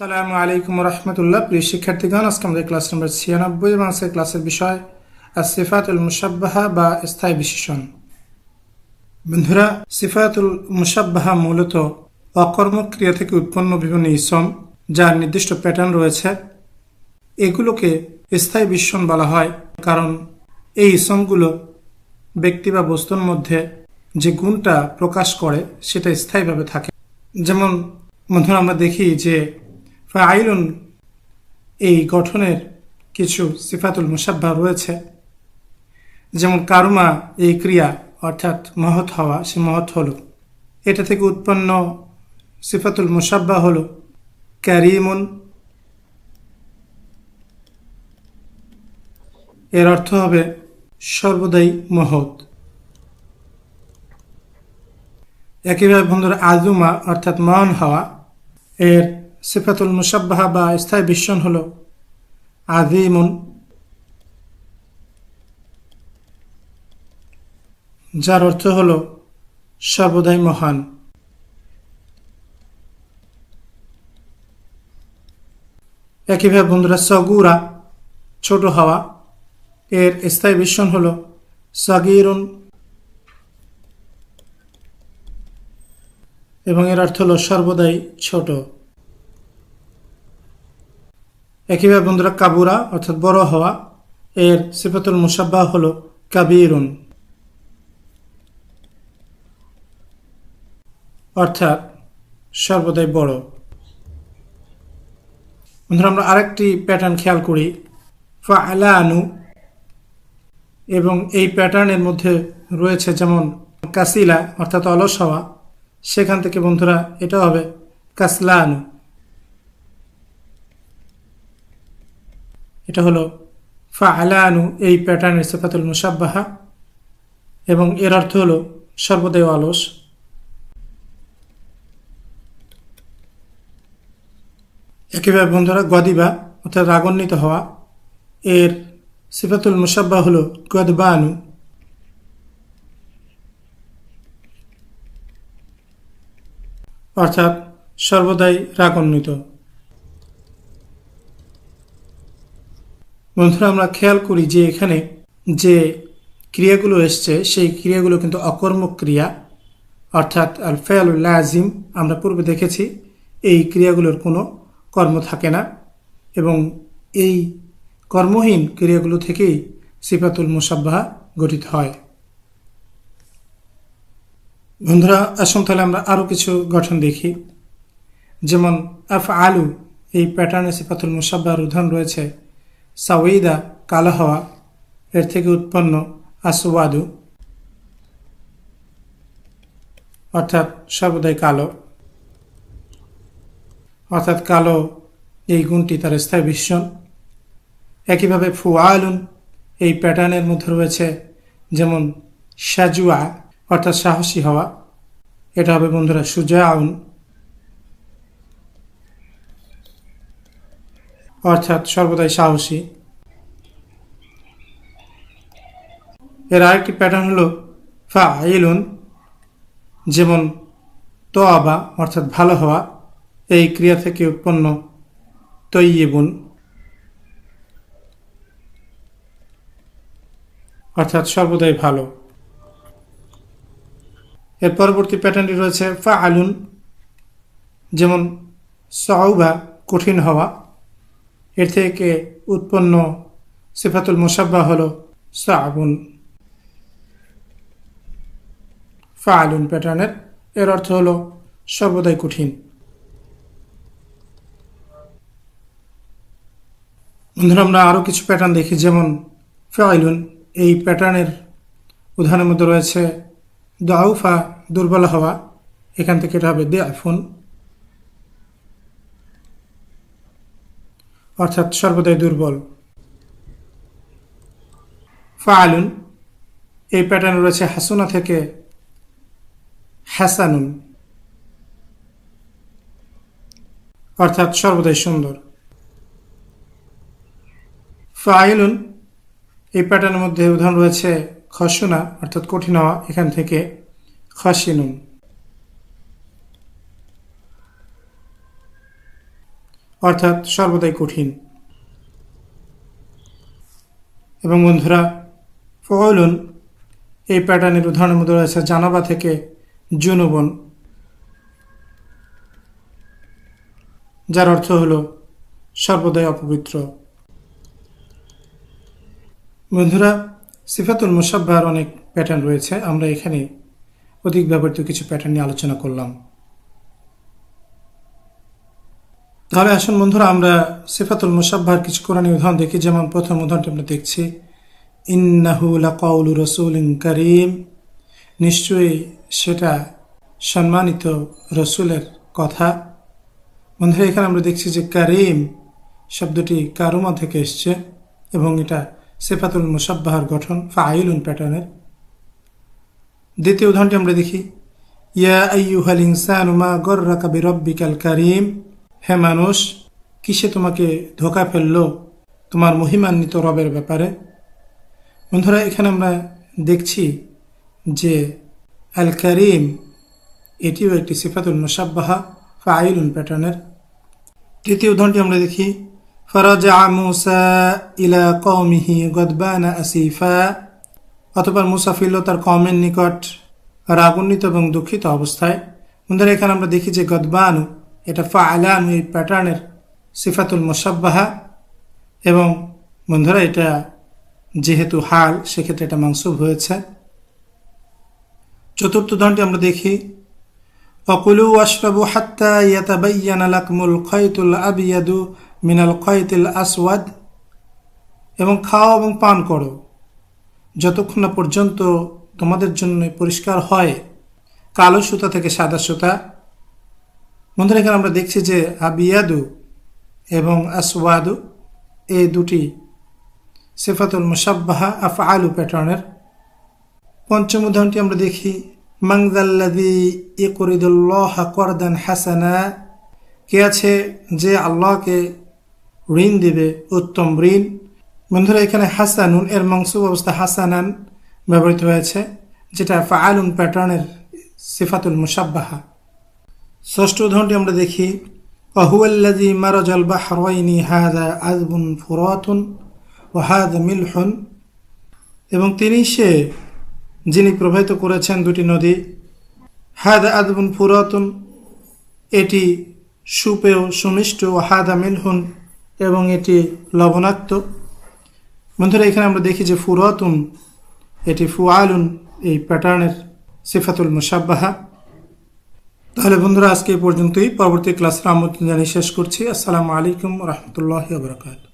সালামু আলাইকুম রহমতুল্লাহ প্রিয় শিক্ষার্থীগণ, আজকে আমাদের ক্লাস নম্বর ছিয়ানব্বই এবং আজকের ক্লাসের বিষয় সিফাতুল মুসাব্বাহা বা স্থায়ী বিশেষণ। বন্ধুরা, সিফাতুল মুসাব্বাহা মূলত অকর্মক্রিয়া থেকে উৎপন্ন বিভিন্ন ইসম যার নির্দিষ্ট প্যাটার্ন রয়েছে। এগুলোকে স্থায়ী বিশেষণ বলা হয় কারণ এই ইসমগুলো ব্যক্তি বা বস্তুর মধ্যে যে গুণটা প্রকাশ করে সেটা স্থায়ীভাবে থাকে। যেমন বন্ধুরা, আমরা দেখি যে ফাইলুন, এই গঠনের কিছু সিফাতুল মুসাব্বা রয়েছে। যেমন কারুমা, এই ক্রিয়া অর্থাৎ মহৎ হওয়া, সে মহৎ হলো। এটা থেকে উৎপন্ন সিফাতুল মুসাব্বা হল ক্যারিমুন এর অর্থ হবে সর্বদাই মহৎ। একইভাবে বন্ধুরা, আজুমা অর্থাৎ মহান হওয়া, এর সিফাতুল মুসাব্বাহা বা স্থায়ী বিশ্বন হল আদিমুন যার অর্থ হল সর্বদাই মহান। একইভাবে বন্ধুরা সগুরা, ছোট হওয়া, এর স্থায়ী বিশ্বন হল সগিরুন। এবং এর অর্থ হল সর্বদাই ছোট। একইভাবে বন্ধুরা কাবুরা, অর্থাৎ বড় হওয়া, এর সিফাতুল মুসাব্বা হল কাবিরুন। অর্থাৎ সর্বদাই বড়। বন্ধুরা, আমরা আরেকটি প্যাটার্ন খেয়াল করি। ফা আনু এবং এই প্যাটার্নের মধ্যে রয়েছে যেমন কাসিলা, অর্থাৎ অলস হওয়া। সেখান থেকে বন্ধুরা এটা হবে কাসলানু। এটা হলো ফা আলানু এই প্যাটার্নের সেফাতুল মুসাব্বাহা এবং এর অর্থ হলো সর্বদাই অলস। একইভাবে বন্ধুরা, গদিবা, অর্থাৎ রাগান্বিত হওয়া, এর সিফাতুল মুসাব্বা হলো গদবানু। অর্থাৎ সর্বদাই রাগান্বিত। বন্ধুরা, আমরা খেয়াল করি যে এখানে যে ক্রিয়াগুলো এসছে, সেই ক্রিয়াগুলো কিন্তু অকর্মক ক্রিয়া, অর্থাৎ আল ফেয়ালুল আজিম আমরা পূর্বে দেখেছি, এই ক্রিয়াগুলোর কোনো কর্ম থাকে না এবং এই কর্মহীন ক্রিয়াগুলো থেকেই সিফাতুল মুসাব্বাহা গঠিত হয়। বন্ধুরা, আসুন তাহলে আমরা আরও কিছু গঠন দেখি। যেমন আফ আলু এই প্যাটার্নে সিফাতুল মুসাব্বার উদাহরণ রয়েছে। সাওয়িদা কালো হওয়া এর থেকে উৎপন্ন আসওয়াদু। অর্থাৎ সর্বদাই কালো। অর্থাৎ কালো এই গুণটি তার স্থায়ী ভীষণ একইভাবে ফুয়ালুন এই প্যাটার্নের মধ্যে রয়েছে যেমন সাজুয়া, অর্থাৎ সাহসী হওয়া। এটা হবে বন্ধুরা সুজাউন। অর্থাৎ সর্বদাই সাহসী। এর আরেকটি প্যাটার্ন হলো ফা আইলুন যেমন তো আবা অর্থাৎ ভালো হওয়া, এই ক্রিয়া থেকে উৎপন্ন তৈয়েবুন। অর্থাৎ সর্বদাই ভালো। এর পরবর্তী প্যাটার্নটি রয়েছে ফা আলুন যেমন সউবা কঠিন হওয়া এর থেকে উৎপন্ন সিফাতুল মুসাব্বা হল সাবুন। ফা আলুন প্যাটার্নের, এর অর্থ হল সর্বদাই কঠিন। বন্ধুরা, আমরা আরও কিছু প্যাটার্ন দেখি, যেমন ফাইলুন এই প্যাটার্নের উদাহরণের মধ্যে রয়েছে দাউফা, দুর্বল হওয়া, এখান থেকে এটা হবে দেয়াফুন অর্থাৎ সর্বদাই দুর্বল। ফাআলুন, এই প্যাটার্ন রয়েছে হাসুনা থেকে হাসানুন। অর্থাৎ সর্বদাই সুন্দর। ফাইলুন, এই প্যাটার্নের মধ্যে উদাহরণ রয়েছে খসুনা, অর্থাৎ কঠিন হওয়া এখান থেকে খসিনুন। অর্থাৎ সর্বদাই কঠিন। এবং বন্ধুরা ফলুন এই প্যাটার্নের উদাহরণের মধ্যে রয়েছে জানাবা থেকে জুনুবন যার অর্থ হল সর্বদাই অপবিত্র। বন্ধুরা, সিফাতুল মুসাব্বার অনেক প্যাটার্ন রয়েছে। আমরা এখানে অধিক ব্যবহৃত কিছু প্যাটার্ন নিয়ে আলোচনা করলাম। তাহলে আসুন বন্ধুরা, আমরা সিফাতুল মুসাব্বার কিছু কোরআনী উদাহরণ দেখি। যেমন প্রথম উদাহরণটি আমরা দেখছি, ইন্নাহু লাকাউলু রসুলিন করিম। নিশ্চয়ই সেটা সম্মানিত রসুলের কথা। বন্ধুরা, এখানে আমরা দেখছি যে কারিম শব্দটি কারুমা থেকে এসছে এবং এটা সেফাতুল মুসাব্বাহার গঠন, ফাইলুন প্যাটার্নের। দ্বিতীয় উদাহরণটি আমরা দেখি, ইয়া আইয়ুহাল ইনসানু মা গররাকা বিরব্বিকাল কারিম। হে মানুষ, কিসে তোমাকে ধোকা ফেলল তোমার মহিমান্বিত রবের ব্যাপারে? বন্ধুরা, এখানে আমরা দেখছি যে আল করিম এটিও একটি সিফাতুল মুসাব্বাহা ফাইলুন প্যাটার্নের। তৃতীয় উদাহরণটি আমরা দেখি, ফরাজা মুসা ইলা কৌমিহি গদবানা আসিফা। অতপর মুসা ফিরল তার কমের নিকট রাগুন্বিত এবং দুঃখিত অবস্থায়। বন্ধুরা, এখানে আমরা দেখি যে গদবানু এটা ফা আলানু এই প্যাটার্নের সিফাতুল মুসাব্বাহা এবং বন্ধুরা, এটা যেহেতু হাল সেক্ষেত্রে এটা মাংসুব হয়েছে। চতুর্থ উদাহরণটি আমরা দেখি, অকুলু ওয়াশরাবু হাত্তা ইয়াতাবাইয়ানা লাকমুল খয়তুল আবিয়াদু মিনাল খয়তুল আসওয়াদ। এবং খাও এবং পান করো, যতক্ষণ না পর্যন্ত তোমাদের জন্য পরিষ্কার হয়। কালো সুতা থেকে সাদা সুতা। বন্ধুরা, এখানে আমরা দেখছি যে আবিয়াদু এবং আসওয়াদু, এই দুটি সিফাতুল মুসাব্বাহা আফ আলু প্যাটার্নের। পঞ্চম উদাহরণটি আমরা দেখি মাংদাল্লাদি ইকরিদুল্লাহ করদান হাসানা কে আছে যে আল্লাহকে ঋণ দিবে, উত্তম ঋণ? বন্ধুরা, এখানে হাসানুন, এর মাংসুব অবস্থা হাসানান ব্যবহৃত হয়েছে, যেটা ফাআলুন প্যাটার্নের সিফাতুল মুসাব্বাহা ষষ্ঠ উদাহরণটি আমরা দেখি অহুয়াল্লাদি মারজাল বাহরাইনি হাদা আজবুন ফুরাতুন ও হাদ মিলহুন? এবং তিনি সে, যিনি প্রবাহিত করেছেন দুটি নদী হাদ আদবুন ফুরাতুন, এটি সুপেয় সুমিষ্ট ও হাদা মিলহুন এবং এটি লবণাক্ত। বন্ধুরা, এখানে আমরা দেখি যে ফুরাতুন, এটি ফুয়ালুন এই প্যাটার্নের সিফাতুল মুসাব্বাহা তাহলে বন্ধুরা, আজকে এই পর্যন্তই। পরবর্তী ক্লাসের আমন্ত্রণ জানিয়ে শেষ করছি। আসসালামু আলাইকুম রহমতুল্লাহ বরকাত